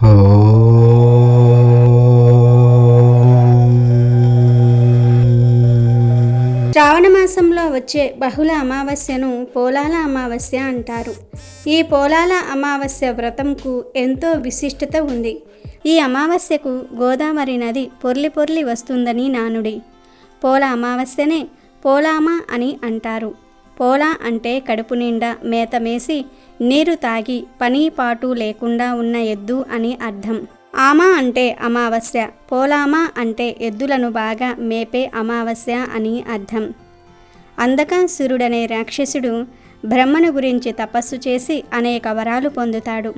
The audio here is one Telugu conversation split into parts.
శ్రావణ మాసంలో వచ్చే బహుళ అమావాస్యను పోలాల అమావాస్య అంటారు. ఈ పోలాల అమావాస్య వ్రతంకు ఎంతో విశిష్టత ఉంది. ఈ అమావాస్యకు గోదావరి నది పొర్లి పొర్లి వస్తుందని నానుడి. పోల అమావాస్యనే పోలామ అని అంటారు. పోలా అంటే కడుపు నిండా మేతమేసి నీరు తాగి పని పాటు లేకుండా ఉన్న ఎద్దు అని అర్థం. ఆమ అంటే అమావాస్య పోలామ అంటే ఎద్దులను బాగా మేపే అమావాస్య అని అర్థం. అందకాసురుడనే రాక్షసుడు బ్రహ్మను గురించి తపస్సు చేసి అనేక వరాలు పొందుతాడు.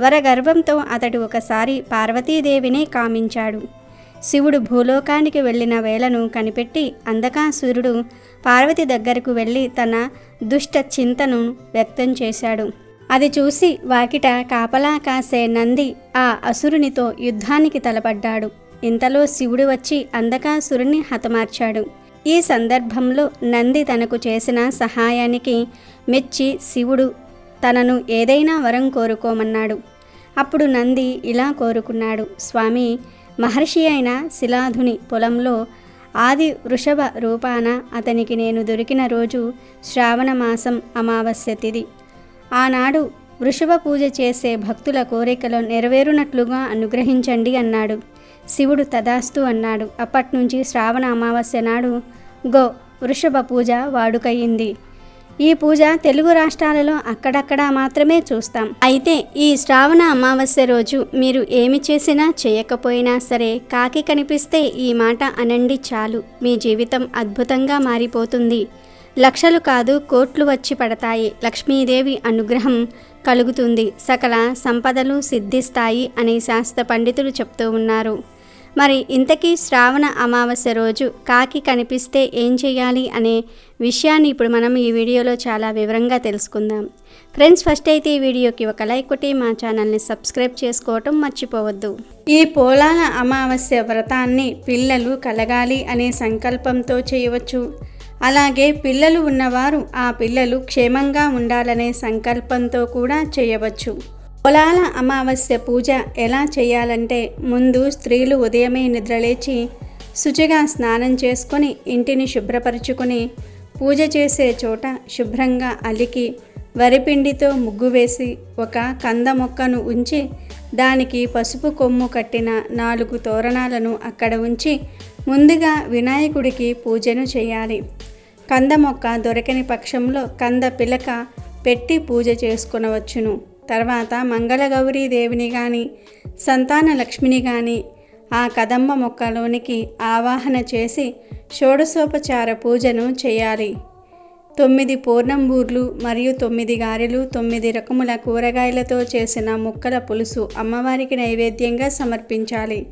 వరగర్భంతో అతడు ఒకసారి పార్వతీదేవినే కామించాడు. శివుడు భూలోకానికి వెళ్ళిన వేళను కనిపెట్టి అందకాసురుడు పార్వతి దగ్గరకు వెళ్ళి తన దుష్ట చింతను వ్యక్తం చేశాడు. అది చూసి వాకిట కాపలా కాసే నంది ఆ అసురునితో యుద్ధానికి తలపడ్డాడు. ఇంతలో శివుడు వచ్చి అందకాసురుణ్ణి హతమార్చాడు. ఈ సందర్భంలో నంది తనకు చేసిన సహాయానికి మెచ్చి శివుడు తనను ఏదైనా వరం కోరుకోమన్నాడు. అప్పుడు నంది ఇలా కోరుకున్నాడు. స్వామి మహర్షి అయిన శిలాధుని పొలంలో ఆది వృషభ రూపాన అతనికి నేను దొరికిన రోజు శ్రావణ మాసం అమావాస్య తిథి ఆనాడు వృషభ పూజ చేసే భక్తుల కోరికలు నెరవేరునట్లుగా అనుగ్రహించండి అన్నాడు. శివుడు తదాస్తు అన్నాడు. అప్పట్నుంచి శ్రావణ అమావాస్య నాడు గో వృషభ పూజ వాడుకయింది. ఈ పూజ తెలుగు రాష్ట్రాలలో అక్కడక్కడ మాత్రమే చూస్తాం. అయితే ఈ శ్రావణ అమావాస్య రోజు మీరు ఏమి చేసినా చేయకపోయినా సరే కాకి కనిపిస్తే ఈ మాట అనండి చాలు. మీ జీవితం అద్భుతంగా మారిపోతుంది. లక్షలు కాదు కోట్లు వచ్చి పడతాయి. లక్ష్మీదేవి అనుగ్రహం కలుగుతుంది. సకల సంపదలు సిద్ధిస్తాయి అని శాస్త్ర పండితులు చెప్తూ ఉన్నారు. మరి ఇంతకీ శ్రావణ అమావాస్య రోజు కాకి కనిపిస్తే ఏం చేయాలి అనే విషయాన్ని ఇప్పుడు మనం ఈ వీడియోలో చాలా వివరంగా తెలుసుకుందాం. ఫ్రెండ్స్ ఫస్ట్ అయితే ఈ వీడియోకి ఒక లైక్ కొట్టి మా ఛానల్ని సబ్స్క్రైబ్ చేసుకోవటం మర్చిపోవద్దు. ఈ పోలాల అమావాస్య వ్రతాన్ని పిల్లలు కలగాలి అనే సంకల్పంతో చేయవచ్చు. అలాగే పిల్లలు ఉన్నవారు ఆ పిల్లలు క్షేమంగా ఉండాలనే సంకల్పంతో కూడా చేయవచ్చు. పొలాల అమావాస్య పూజ ఎలా చేయాలంటే ముందు స్త్రీలు ఉదయమే నిద్రలేచి శుచిగా స్నానం చేసుకొని ఇంటిని శుభ్రపరుచుకొని పూజ చేసే చోట శుభ్రంగా అలికి వరిపిండితో ముగ్గు వేసి ఒక కంద మొక్కను ఉంచి దానికి పసుపు కొమ్ము కట్టిన నాలుగు తోరణాలను అక్కడ ఉంచి ముందుగా వినాయకుడికి పూజను చేయాలి. కంద మొక్క దొరకని పక్షంలో కంద పిలక పెట్టి పూజ చేసుకునవచ్చును. తర్వాత మంగళగౌరీ దేవిని కానీ సంతాన లక్ష్మిని కానీ ఆ కదంబ మొక్కలోనికి ఆవాహన చేసి షోడశోపచార పూజను చేయాలి. తొమ్మిది పూర్ణంబూర్లు మరియు తొమ్మిది గారెలు తొమ్మిది రకముల కూరగాయలతో చేసిన ముక్కల పులుసు అమ్మవారికి నైవేద్యంగా సమర్పించాలి.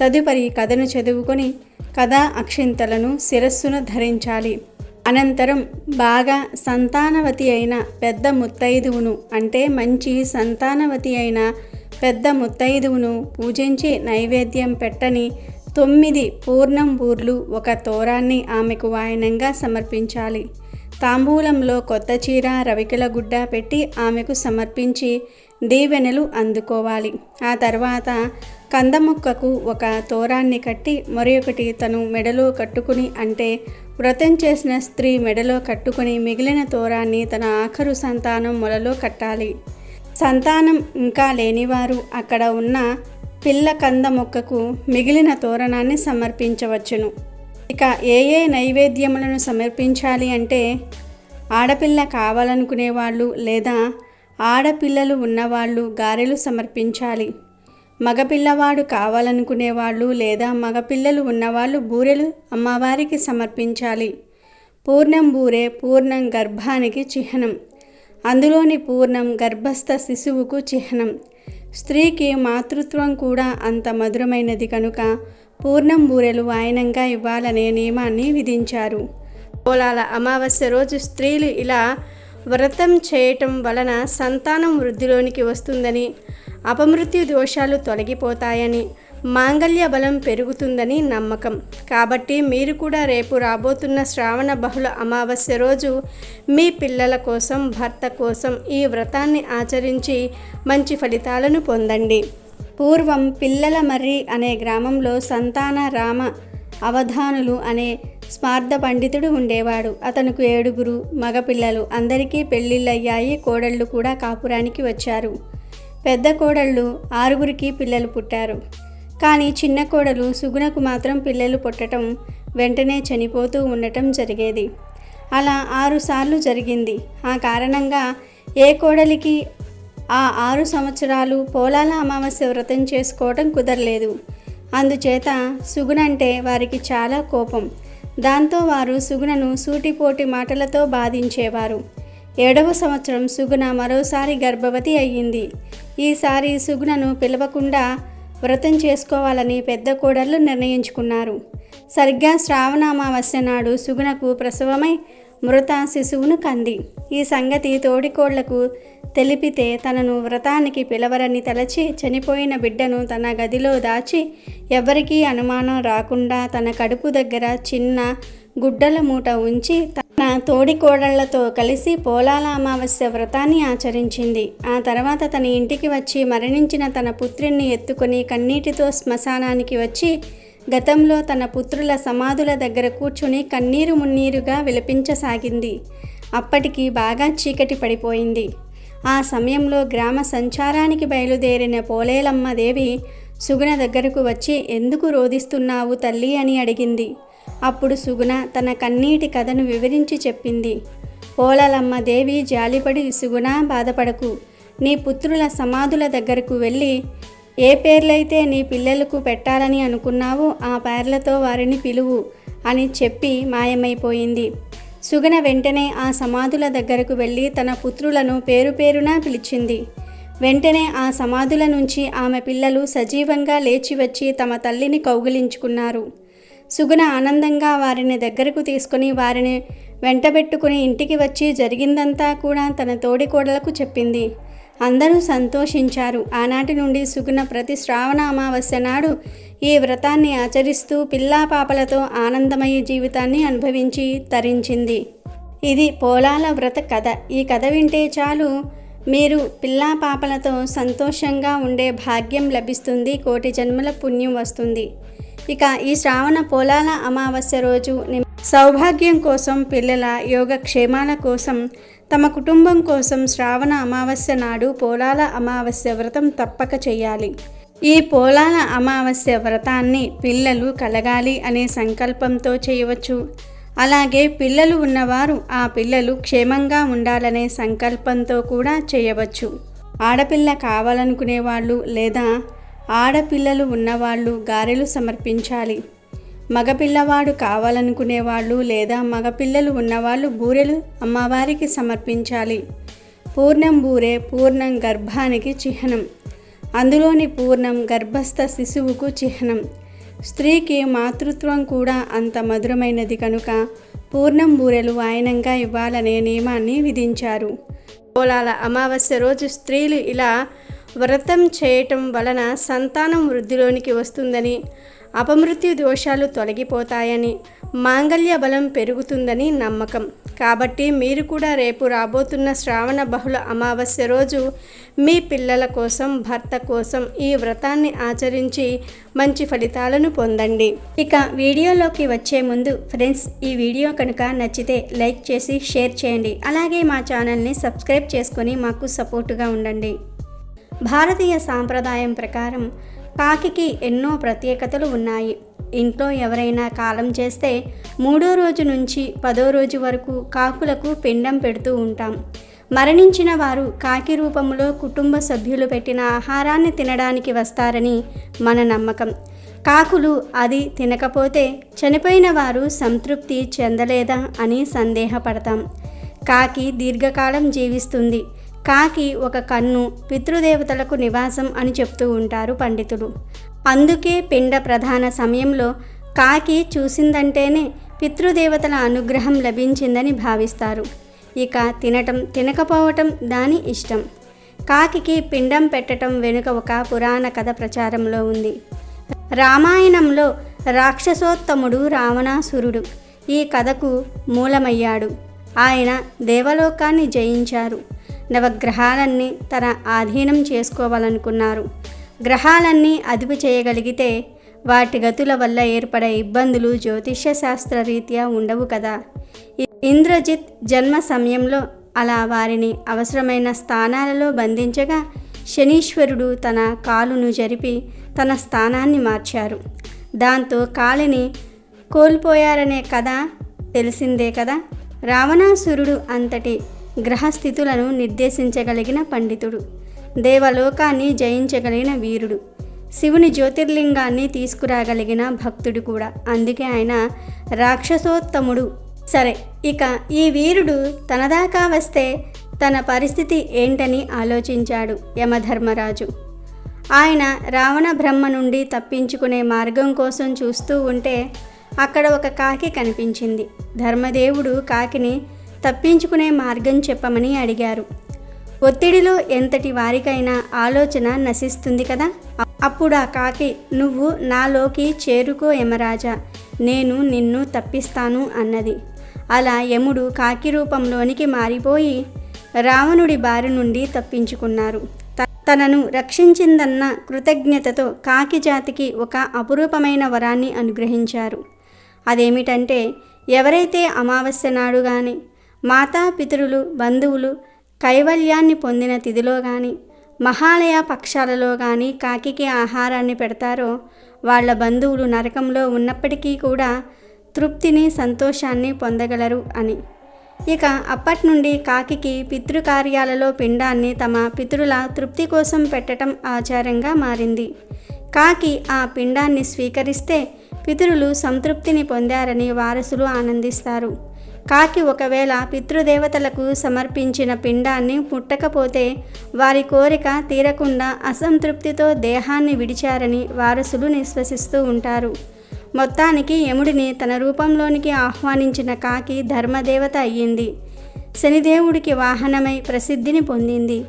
తదుపరి కథను చదువుకొని కథా అక్షింతలను శిరస్సును ధరించాలి. అనంతరం బాగా సంతానవతి అయిన పెద్ద ముత్తైదువును అంటే మంచి సంతానవతి అయిన పెద్ద ముత్తైదువును పూజించి నైవేద్యం పెట్టని తొమ్మిది పూర్ణం బూర్లు ఒక తోరాన్ని ఆమెకు వాయనంగా సమర్పించాలి. తాంబూలంలో కొత్త చీర రవికల గుడ్డ పెట్టి ఆమెకు సమర్పించి దీవెనలు అందుకోవాలి. ఆ తర్వాత కందముక్కకు ఒక తోరాన్ని కట్టి మరొకటి తను మెడలో కట్టుకుని అంటే వ్రతం చేసిన స్త్రీ మెడలో కట్టుకుని మిగిలిన తోరాన్ని తన ఆఖరు సంతానం మొలలో కట్టాలి. సంతానం ఇంకా లేనివారు అక్కడ ఉన్న పిల్ల కంద మొక్కకు మిగిలిన తోరణాన్ని సమర్పించవచ్చును. ఇక ఏ ఏ నైవేద్యములను సమర్పించాలి అంటే ఆడపిల్ల కావాలనుకునే వాళ్ళు లేదా ఆడపిల్లలు ఉన్నవాళ్ళు గారెలు సమర్పించాలి. మగపిల్లవాడు కావాలనుకునే వాళ్ళు లేదా మగపిల్లలు ఉన్నవాళ్ళు బూరెలు అమ్మవారికి సమర్పించాలి. పూర్ణం బూరె పూర్ణం గర్భానికి చిహ్నం. అందులోని పూర్ణం గర్భస్థ శిశువుకు చిహ్నం. స్త్రీకి మాతృత్వం కూడా అంత మధురమైనది కనుక పూర్ణం బూరెలు వాయనంగా ఇవ్వాలనే నియమాన్ని విధించారు. పోలాల అమావాస్య రోజు స్త్రీలు ఇలా వ్రతం చేయటం వలన సంతానం వృద్ధిలోనికి వస్తుందని అపమృత్యు దోషాలు తొలగిపోతాయని మాంగళ్య బలం పెరుగుతుందని నమ్మకం. కాబట్టి మీరు కూడా రేపు రాబోతున్న శ్రావణ బహుళ అమావాస్య రోజు మీ పిల్లల కోసం భర్త కోసం ఈ వ్రతాన్ని ఆచరించి మంచి ఫలితాలను పొందండి. పూర్వం పిల్లల మర్రి అనే గ్రామంలో సంతాన రామ అవధానులు అనే స్మార్థ పండితుడు ఉండేవాడు. అతనికి ఏడుగురు మగపిల్లలు. అందరికీ పెళ్ళిళ్ళయ్యాయి. కోడళ్ళు కూడా కాపురానికి వచ్చారు. పెద్ద కోడళ్ళు ఆరుగురికి పిల్లలు పుట్టారు. కానీ చిన్న కోడలు సుగుణకు మాత్రం పిల్లలు పుట్టడం వెంటనే చనిపోతూ ఉండటం జరిగేది. అలా ఆరుసార్లు జరిగింది. ఆ కారణంగా ఏ కోడలికి ఆ ఆరు సంవత్సరాలు పోలాల అమావాస్య వ్రతం చేసుకోవటం కుదరలేదు. అందుచేత సుగుణంటే వారికి చాలా కోపం. దాంతో వారు సుగుణను సూటిపోటి మాటలతో బాధించేవారు. ఏడవ సంవత్సరం సుగుణ మరోసారి గర్భవతి అయ్యింది. ఈసారి సుగుణను పిలవకుండా వ్రతం చేసుకోవాలని పెద్ద కోడళ్ళు నిర్ణయించుకున్నారు. సరిగ్గా శ్రావణామావాస్య నాడు సుగుణకు ప్రసవమై మృత శిశువును కంది. ఈ సంగతి తోడికోళ్ళకు తెలిపితే తనను వ్రతానికి పిలవరని తలచి చనిపోయిన బిడ్డను తన గదిలో దాచి ఎవరికీ అనుమానం రాకుండా తన కడుపు దగ్గర చిన్న గుడ్డల మూట ఉంచి తోడికోడళ్ళతో కలిసి పోలాల అమావాస్య వ్రతాన్ని ఆచరించింది. ఆ తర్వాత తన ఇంటికి వచ్చి మరణించిన తన పుత్రుణ్ణి ఎత్తుకొని కన్నీటితో శ్మశానానికి వచ్చి గతంలో తన పుత్రుల సమాధుల దగ్గర కూర్చుని కన్నీరు మున్నీరుగా విలపించసాగింది. అప్పటికి బాగా చీకటి పడిపోయింది. ఆ సమయంలో గ్రామ సంచారానికి బయలుదేరిన పోలేలమ్మ దేవి సుగుణ దగ్గరకు వచ్చి ఎందుకు రోధిస్తున్నావు తల్లి? అని అడిగింది. అప్పుడు సుగుణ తన కన్నీటి కథను వివరించి చెప్పింది. పోలలమ్మ దేవి జాలిపడి సుగుణ బాధపడకు. నీ పుత్రుల సమాధుల దగ్గరకు వెళ్ళి ఏ పేర్లైతే నీ పిల్లలకు పెట్టాలని అనుకున్నావో ఆ పేర్లతో వారిని పిలువు అని చెప్పి మాయమైపోయింది. సుగన వెంటనే ఆ సమాధుల దగ్గరకు వెళ్ళి తన పుత్రులను పేరు పేరున పిలిచింది. వెంటనే ఆ సమాధుల నుంచి ఆమె పిల్లలు సజీవంగా లేచి వచ్చి తమ తల్లిని కౌగిలించుకున్నారు. సుగుణ ఆనందంగా వారిని దగ్గరకు తీసుకుని వారిని వెంటబెట్టుకుని ఇంటికి వచ్చి జరిగిందంతా కూడా తన తోడికోడలకు చెప్పింది. అందరూ సంతోషించారు. ఆనాటి నుండి సుగుణ ప్రతి శ్రావణ అమావాస్య నాడు ఈ వ్రతాన్ని ఆచరిస్తూ పిల్లా పాపలతో ఆనందమయ జీవితాన్ని అనుభవించి తరించింది. ఇది పోలాల వ్రత కథ. ఈ కథ వింటే చాలు మీరు పిల్లా పాపలతో సంతోషంగా ఉండే భాగ్యం లభిస్తుంది కోటి జన్మల పుణ్యం వస్తుంది. ఇక ఈ శ్రావణ పోలాల అమావాస్య రోజు సౌభాగ్యం కోసం పిల్లల యోగక్షేమాల కోసం తమ కుటుంబం కోసం శ్రావణ అమావాస్య నాడు పోలాల అమావాస్య వ్రతం తప్పక చేయాలి. ఈ పోలాల అమావాస్య వ్రతాన్ని పిల్లలు కలగాలి అనే సంకల్పంతో చేయవచ్చు. అలాగే పిల్లలు ఉన్నవారు ఆ పిల్లలు క్షేమంగా ఉండాలనే సంకల్పంతో కూడా చేయవచ్చు. ఆడపిల్ల కావాలనుకునే వాళ్ళు లేదా ఆడపిల్లలు ఉన్నవాళ్ళు గారెలు సమర్పించాలి. మగపిల్లవాడు కావాలనుకునేవాళ్ళు లేదా మగపిల్లలు ఉన్నవాళ్ళు బూరెలు అమ్మవారికి సమర్పించాలి. పూర్ణం బూరె పూర్ణం గర్భానికి చిహ్నం. అందులోని పూర్ణం గర్భస్థ శిశువుకు చిహ్నం. స్త్రీకి మాతృత్వం కూడా అంత మధురమైనది కనుక పూర్ణం బూరెలు వాయనంగా ఇవ్వాలనే నియమాన్ని విధించారు. పోలాల అమావాస్య రోజు స్త్రీలు ఇలా వ్రతం చేయటం వలన సంతానం వృద్ధిలోనికి వస్తుందని అపమృత్యు దోషాలు తొలగిపోతాయని మాంగళ్య బలం పెరుగుతుందని నమ్మకం. కాబట్టి మీరు కూడా రేపు రాబోతున్న శ్రావణ బహుళ అమావాస్య రోజు మీ పిల్లల కోసం భర్త కోసం ఈ వ్రతాన్ని ఆచరించి మంచి ఫలితాలను పొందండి. ఇక వీడియోలోకి వచ్చే ముందు ఫ్రెండ్స్ ఈ వీడియో కనుక నచ్చితే లైక్ చేసి షేర్ చేయండి. అలాగే మా ఛానల్ని సబ్స్క్రైబ్ చేసుకొని మాకు సపోర్టుగా ఉండండి. భారతీయ సాంప్రదాయం ప్రకారం కాకికి ఎన్నో ప్రత్యేకతలు ఉన్నాయి. ఇంట్లో ఎవరైనా కాలం చేస్తే మూడో రోజు నుంచి పదో రోజు వరకు కాకులకు పిండం పెడుతూ ఉంటాం. మరణించిన వారు కాకి రూపంలో కుటుంబ సభ్యులు పెట్టిన ఆహారాన్ని తినడానికి వస్తారని మన నమ్మకం. కాకులు అది తినకపోతే చనిపోయిన వారు సంతృప్తి చెందలేదా అని సందేహపడతాం. కాకి దీర్ఘకాలం జీవిస్తుంది. కాకి ఒక కన్ను పితృదేవతలకు నివాసం అని చెప్తూ ఉంటారు పండితులు. అందుకే పిండ ప్రధాన సమయంలో కాకి చూసిందంటేనే పితృదేవతల అనుగ్రహం లభించిందని భావిస్తారు. ఇక తినటం తినకపోవటం దాని ఇష్టం. కాకి పిండం పెట్టడం వెనుక ఒక పురాణ కథ ప్రచారంలో ఉంది. రామాయణంలో రాక్షసోత్తముడు రావణాసురుడు ఈ కథకు మూలమయ్యాడు. ఆయన దేవలోకాన్ని జయించారు. నవగ్రహాలన్నీ తన ఆధీనం చేసుకోవాలనుకున్నారు. గ్రహాలన్నీ అదుపు చేయగలిగితే వాటి గతుల వల్ల ఏర్పడే ఇబ్బందులు జ్యోతిష్య శాస్త్ర రీత్యా ఉండవు కదా. ఇంద్రజిత్ జన్మ సమయంలో అలా వారిని అవసరమైన స్థానాలలో బంధించగా శనీశ్వరుడు తన కాలును జరిపి తన స్థానాన్ని మార్చారు. దాంతో కాలిని కోల్పోయారనే కథ తెలిసిందే కదా? రావణాసురుడు అంతటి గ్రహస్థితులను నిర్దేశించగలిగిన పండితుడు. దేవలోకాన్ని జయించగలిగిన వీరుడు. శివుని జ్యోతిర్లింగాన్ని తీసుకురాగలిగిన భక్తుడు కూడా. అందుకే ఆయన రాక్షసోత్తముడు. సరే ఇక ఈ వీరుడు తనదాకా వస్తే తన పరిస్థితి ఏంటని ఆలోచించాడు యమధర్మరాజు. ఆయన రావణ బ్రహ్మ నుండి తప్పించుకునే మార్గం కోసం చూస్తూ ఉంటే అక్కడ ఒక కాకి కనిపించింది. ధర్మదేవుడు కాకిని తప్పించుకునే మార్గం చెప్పమని అడిగారు. ఒత్తిడిలో ఎంతటి వారికైనా ఆలోచన నశిస్తుంది కదా? అప్పుడు ఆ కాకి నువ్వు నాలోకి చేరుకో యమరాజా నేను నిన్ను తప్పిస్తాను అన్నది. అలా యముడు కాకి రూపంలోనికి మారిపోయి రావణుడి బారి నుండి తప్పించుకున్నారు. త- తనను రక్షించిందన్న కృతజ్ఞతతో కాకి జాతికి ఒక అపురూపమైన వరాన్ని అనుగ్రహించారు. అదేమిటంటే ఎవరైతే అమావాస్య నాడు కానీ మాతాపితరులు బంధువులు కైవల్యాన్ని పొందిన తిథిలో కానీ మహాలయ పక్షాలలో కానీ కాకికి ఆహారాన్ని పెడతారో వాళ్ళ బంధువులు నరకంలో ఉన్నప్పటికీ కూడా తృప్తిని సంతోషాన్ని పొందగలరు అని. ఇక అప్పటి నుండి కాకికి పితృకార్యాలలో పిండాన్ని తమ పితరుల తృప్తి కోసం పెట్టడం ఆచారంగా మారింది. కాకి ఆ పిండాన్ని స్వీకరిస్తే పితరులు సంతృప్తిని పొందారని వారసులు ఆనందిస్తారు. కాకి ఒకవేళ పితృదేవతలకు సమర్పించిన పిండాన్ని ముట్టకపోతే వారి కోరిక తీరకుండా అసంతృప్తితో దేహాన్ని విడిచారని వారసులు నిశ్వసిస్తూ ఉంటారు. మొత్తానికి యముడిని తన రూపంలోనికి ఆహ్వానించిన కాకి ధర్మదేవత అయ్యింది. శనిదేవుడికి వాహనమై ప్రసిద్ధిని పొందింది.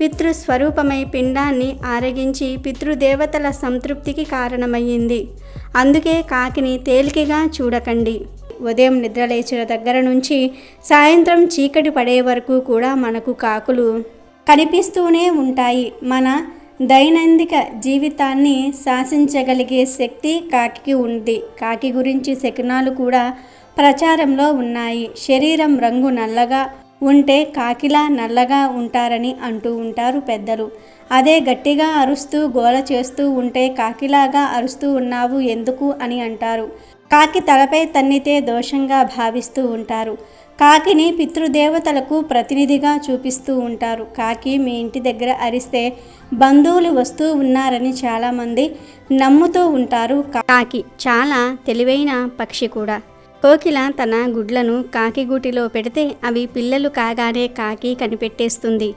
పితృస్వరూపమై పిండాన్ని ఆరగించి పితృదేవతల సంతృప్తికి కారణమయ్యింది. అందుకే కాకిని తేలికగా చూడకండి. ఉదయం నిద్రలేచిన దగ్గర నుంచి సాయంత్రం చీకటి పడే వరకు కూడా మనకు కాకులు కనిపిస్తూనే ఉంటాయి. మన దైనందిక జీవితాన్ని శాసించగలిగే శక్తి కాకి ఉంది. కాకి గురించి శకునాలు కూడా ప్రచారంలో ఉన్నాయి. శరీరం రంగు నల్లగా ఉంటే కాకిలా నల్లగా ఉంటారని అంటూ ఉంటారు పెద్దలు. అదే గట్టిగా అరుస్తూ గోల చేస్తూ ఉంటే కాకిలాగా అరుస్తూ ఉన్నావు ఎందుకు అని అంటారు. కాకి తలపై తన్నితే దోషంగా భావిస్తూ ఉంటారు. కాకిని పితృదేవతలకు ప్రతినిధిగా చూపిస్తూ ఉంటారు. కాకి మీ ఇంటి దగ్గర అరిస్తే బంధువులు వస్తూ ఉన్నారని చాలామంది నమ్ముతూ ఉంటారు. కాకి చాలా తెలివైన పక్షి కూడా. కోకిల తన గుడ్లను కాకి గూటిలో పెడితే అవి పిల్లలు కాగానే కాకి కనిపెట్టేస్తుంది.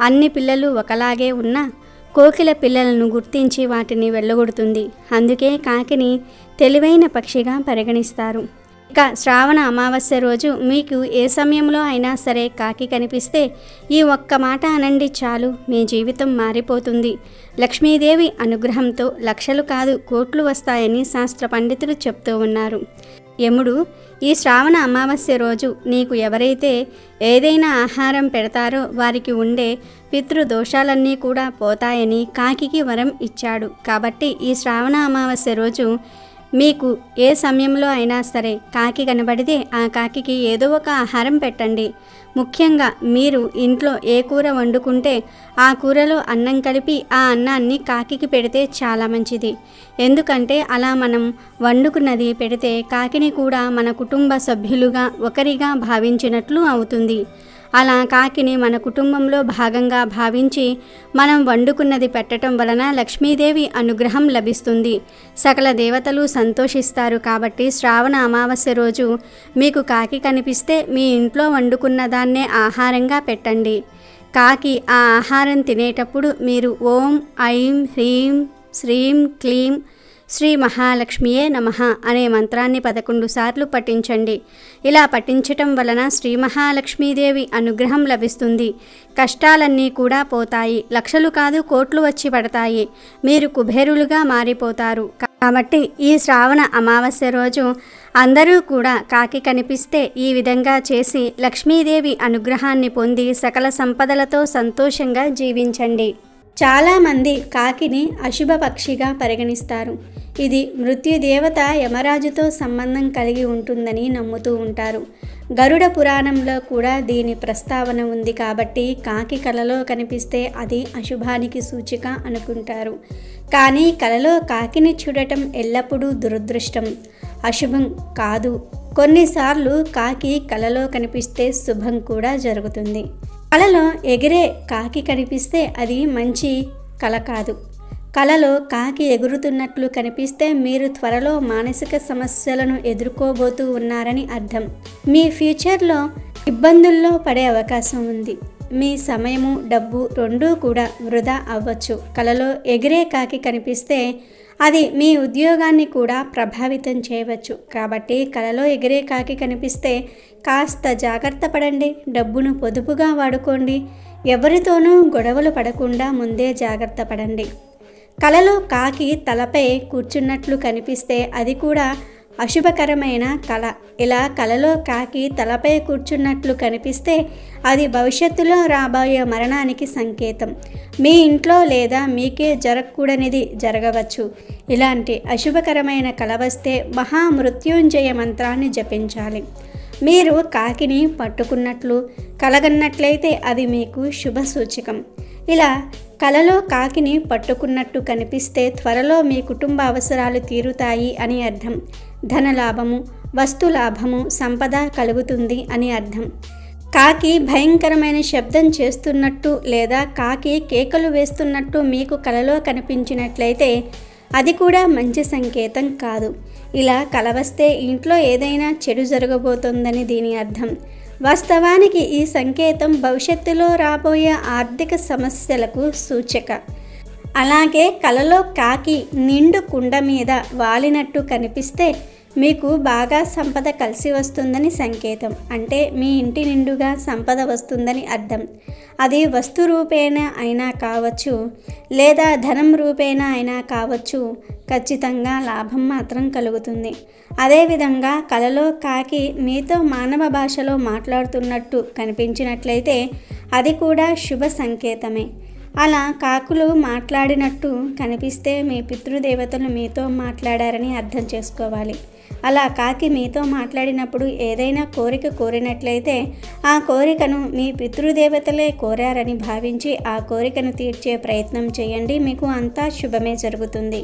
అన్ని పిల్లలు ఒకలాగే ఉన్నా కోకిల పిల్లలను గుర్తించి వాటిని వెళ్ళగొడుతుంది. అందుకే కాకిని తెలివైన పక్షిగా పరిగణిస్తారు. ఇక శ్రావణ అమావాస్య రోజు మీకు ఏ సమయంలో అయినా సరే కాకి కనిపిస్తే ఈ ఒక్క మాట అనండి చాలు మీ జీవితం మారిపోతుంది. లక్ష్మీదేవి అనుగ్రహంతో లక్షలు కాదు కోట్లు వస్తాయని శాస్త్ర పండితులు చెప్తూ ఉన్నారు. యముడు ఈ శ్రావణ అమావాస్య రోజు నీకు ఎవరైతే ఏదైనా ఆహారం పెడతారో వారికి ఉండే పితృదోషాలన్నీ కూడా పోతాయని కాకికి వరం ఇచ్చాడు. కాబట్టి ఈ శ్రావణ అమావాస్య రోజు మీకు ఏ సమయంలో అయినా సరే కాకి కనబడితే ఆ కాకికి ఏదో ఒక ఆహారం పెట్టండి. ముఖ్యంగా మీరు ఇంట్లో ఏ కూర వండుకుంటే ఆ కూరలో అన్నం కలిపి ఆ అన్నాన్ని కాకికి పెడితే చాలా మంచిది. ఎందుకంటే అలా మనం వండుకున్నది పెడితే కాకిని కూడా మన కుటుంబ సభ్యులుగా ఒకరిగా భావించినట్లు అవుతుంది. అలా కాకిని మన కుటుంబంలో భాగంగా భావించి మనం వండుకున్నది పెట్టడం వలన లక్ష్మీదేవి అనుగ్రహం లభిస్తుంది. సకల దేవతలు సంతోషిస్తారు కాబట్టి శ్రావణ అమావాస్య రోజు మీకు కాకి కనిపిస్తే మీ ఇంట్లో వండుకున్న దాన్నే ఆహారంగా పెట్టండి. కాకి ఆ ఆహారం తినేటప్పుడు మీరు ఓం ఐం హ్రీం శ్రీం క్లీం శ్రీ మహాలక్ష్మియే నమః అనే మంత్రాన్ని పదకొండు సార్లు పఠించండి. ఇలా పఠించటం వలన శ్రీ మహాలక్ష్మీదేవి అనుగ్రహం లభిస్తుంది. కష్టాలన్నీ కూడా పోతాయి. లక్షలు కాదు కోట్లు వచ్చి పడతాయి. మీరు కుబేరులుగా మారిపోతారు. కాబట్టి ఈ శ్రావణ అమావాస్య రోజు అందరూ కూడా కాకి కనిపిస్తే ఈ విధంగా చేసి లక్ష్మీదేవి అనుగ్రహాన్ని పొంది సకల సంపదలతో సంతోషంగా జీవించండి. చాలామంది కాకిని అశుభ పక్షిగా పరిగణిస్తారు. ఇది మృత్యుదేవత యమరాజుతో సంబంధం కలిగి ఉంటుందని నమ్ముతూ ఉంటారు. గరుడ పురాణంలో కూడా దీని ప్రస్తావన ఉంది కాబట్టి కాకి కలలో కనిపిస్తే అది అశుభానికి సూచిక అనుకుంటారు. కానీ కలలో కాకిని చూడటం ఎల్లప్పుడూ దురదృష్టం. అశుభం కాదు. కొన్నిసార్లు కాకి కలలో కనిపిస్తే శుభం కూడా జరుగుతుంది. కలలో ఎగిరే కాకి కనిపిస్తే అది మంచి కళ కాదు. కలలో కాకి ఎగురుతున్నట్లు కనిపిస్తే మీరు త్వరలో మానసిక సమస్యలను ఎదుర్కోబోతూ ఉన్నారని అర్థం. మీ ఫ్యూచర్లో ఇబ్బందుల్లో పడే అవకాశం ఉంది. మీ సమయము డబ్బు రెండూ కూడా వృధా అవ్వచ్చు. కలలో ఎగిరే కాకి కనిపిస్తే అది మీ ఉద్యోగాన్ని కూడా ప్రభావితం చేయవచ్చు. కాబట్టి కలలో ఎగిరే కాకి కనిపిస్తే కాస్త జాగ్రత్త పడండి డబ్బును పొదుపుగా వాడుకోండి ఎవరితోనూ గొడవలు పడకుండా ముందే జాగ్రత్త పడండి. కలలో కాకి తలపై కూర్చున్నట్లు కనిపిస్తే అది కూడా అశుభకరమైన కళ. ఇలా కలలో కాకి తలపై కూర్చున్నట్లు కనిపిస్తే అది భవిష్యత్తులో రాబోయే మరణానికి సంకేతం. మీ ఇంట్లో లేదా మీకే జరగకూడనిది జరగవచ్చు. ఇలాంటి అశుభకరమైన కళ వస్తే మహామృత్యుంజయ మంత్రాన్ని జపించాలి. మీరు కాకిని పట్టుకున్నట్లు కలగన్నట్లయితే అది మీకు శుభ సూచకం ఇలా కలలో కాకిని పట్టుకున్నట్టు కనిపిస్తే త్వరలో మీ కుటుంబ అవసరాలు తీరుతాయి అని అర్థం. ధనలాభము వస్తులాభము సంపద కలుగుతుంది అని అర్థం. కాకి భయంకరమైన శబ్దం చేస్తున్నట్టు లేదా కాకి కేకలు వేస్తున్నట్టు మీకు కలలో కనిపించినట్లయితే అది కూడా మంచి సంకేతం కాదు. ఇలా కలవస్తే ఇంట్లో ఏదైనా చెడు జరగబోతోందని దీని అర్థం. వాస్తవానికి ఈ సంకేతం భవిష్యత్తులో రాబోయే ఆర్థిక సమస్యలకు సూచిక. అలాగే కలలో కాకి నిండు కుండ మీద వాలినట్టు కనిపిస్తే మీకు బాగా సంపద కలిసి వస్తుందని సంకేతం. అంటే మీ ఇంటి నిండుగా సంపద వస్తుందని అర్థం. అది వస్తు రూపేణ అయినా కావచ్చు లేదా ధనం రూపేణ అయినా కావచ్చు ఖచ్చితంగా లాభం మాత్రం కలుగుతుంది. అదేవిధంగా కలలో కాకి మీతో మానవ భాషలో మాట్లాడుతున్నట్టు కనిపించినట్లయితే అది కూడా శుభ సంకేతమే. అలా కాకులు మాట్లాడినట్టు కనిపిస్తే మీ పితృదేవతలు మీతో మాట్లాడారని అర్థం చేసుకోవాలి. అలా కాకి మీతో మాట్లాడినప్పుడు ఏదైనా కోరిక కోరినట్లయితే ఆ కోరికను మీ పితృదేవతలే కోరారని భావించి ఆ కోరికను తీర్చే ప్రయత్నం చేయండి. మీకు అంతా శుభమే జరుగుతుంది.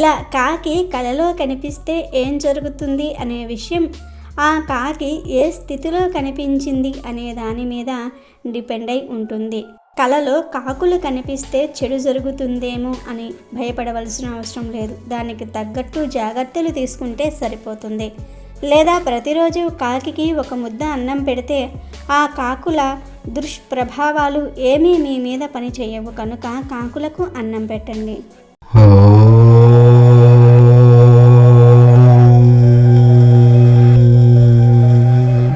ఇలా కాకి కలలో కనిపిస్తే ఏం జరుగుతుంది అనే విషయం ఆ కాకి ఏ స్థితిలో కనిపించింది అనే దాని మీద డిపెండ్ అయి ఉంటుంది. కలలో కాకులు కనిపిస్తే చెడు జరుగుతుందేమో అని భయపడవలసిన అవసరం లేదు. దానికి తగ్గట్టు జాగ్రత్తలు తీసుకుంటే సరిపోతుంది. లేదా ప్రతిరోజు కాకికి ఒక ముద్ద అన్నం పెడితే ఆ కాకుల దుష్ప్రభావాలు ఏమీ మీ మీద పని చేయవు. కనుక కాకులకు అన్నం పెట్టండి.